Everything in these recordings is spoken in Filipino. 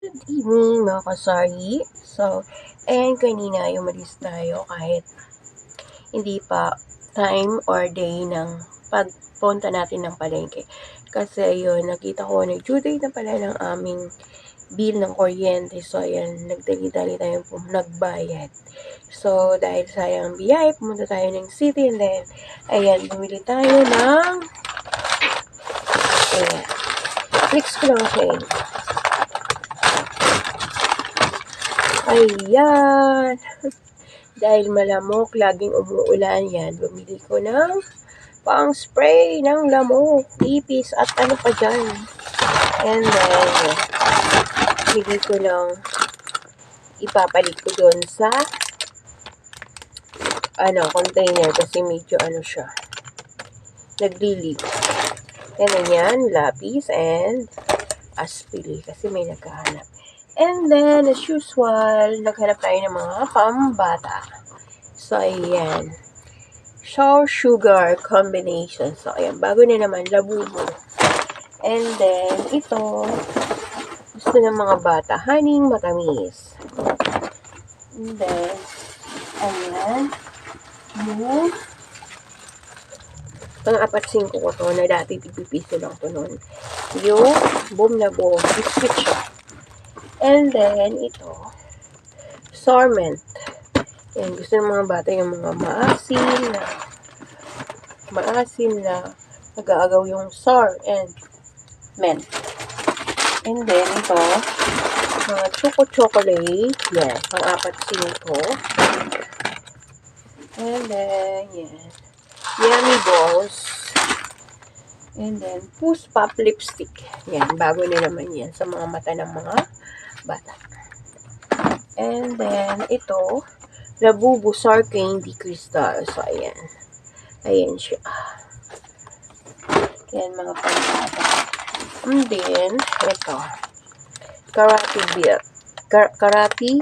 Good evening mga kasari. So, ayan kanina umalis tayo kahit hindi pa time or day ng pagpunta natin ng palengke. Kasi yun, nakita ko na due date na pala ng aming bill ng kuryente. So, ayan, nagdali-dali tayo po, nagbayad. So, dahil sayang ang biyay, pumunta tayo ng city and then, ayan, bumili tayo ng, ayan, fix ko lang siya eh. Ayan. Dahil malamok, laging umuulan yan. Bumili ko ng pang spray ng lamok, ipis, at ano pa dyan. And then, bili ko ng ipapalit ko doon sa ano, container kasi medyo ano siya nagli-leak. And then yan, lapis and aspili kasi may nagkahanap. And then, as usual, naghanap tayo ng mga pambata. So, ayan. Sour sugar combination. So, ayan. Bago na naman, labubo. And then, ito, gusto ng mga bata, haning matamis. And then, ayan. Yung, pang-apat singko ko to, na dati tipipiso lang to noon. Yung, boom na boom, biscuit siya. And then, ito, Sorment. Yan, gusto ng mga bata yung mga maasim na, maasim na, nag-aagaw yung sour and mint. And then, ito, mga choco chocolate. Yan, pang-apat singko. And then, yan, yummy balls. And then, Puss Pop Lipstick. Yan, bago na naman yan sa mga mata ng mga bata. And then, ito, Labubu Sour Candy Crystal. So, ayan. Ayan siya. Yan, mga pambata. And then, ito. Karate beer. Kar karate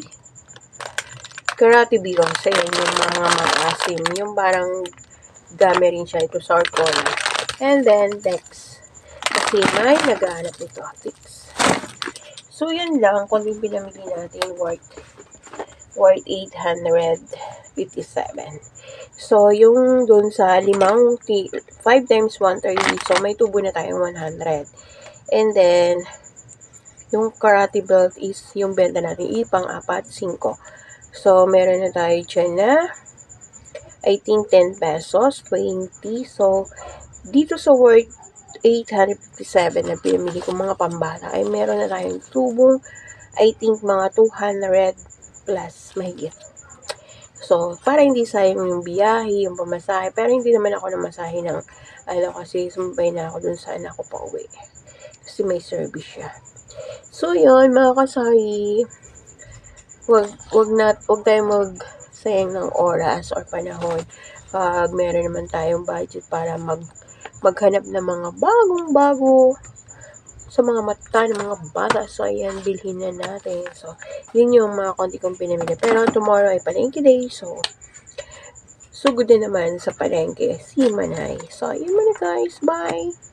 karate beer. So, ayan yung mga maasim. Yung parang dami rin siya. Ito, sour cola. And then, Dex. Kasi may naghahanap nito. Fix. So, yun lang. Kung yung pinamili natin, worth, worth 857. So, yung dun sa limang, 5 times 130. So, may tubo na tayong 100. And then, yung karate belt is yung benta natin. Ipang apat, 5. So, meron na tayo dyan na I think 10 pesos, 20. So, dito sa worth 857 na pinamili ko mga pambata ay meron na tayong tubong I think mga 200 plus mahigit. So, para hindi sayang yung biyahe, yung pamasahe, pero hindi naman ako namasahe ng ano kasi sumbay na ako dun sa anak ko pa uwi. Kasi may service siya. So, yun, mga kasari, wag, wag, na, wag tayo mag sayang ng oras or panahon pag meron naman tayong budget para mag maghanap ng mga bagong-bago sa mga mata ng mga bata. So, ayan, bilhin na natin. So, yun yung mga konti kong pinamili. Pero, tomorrow ay palengke day. So, sugod na naman sa palengke. Si Manay. So, yun muna guys. Bye!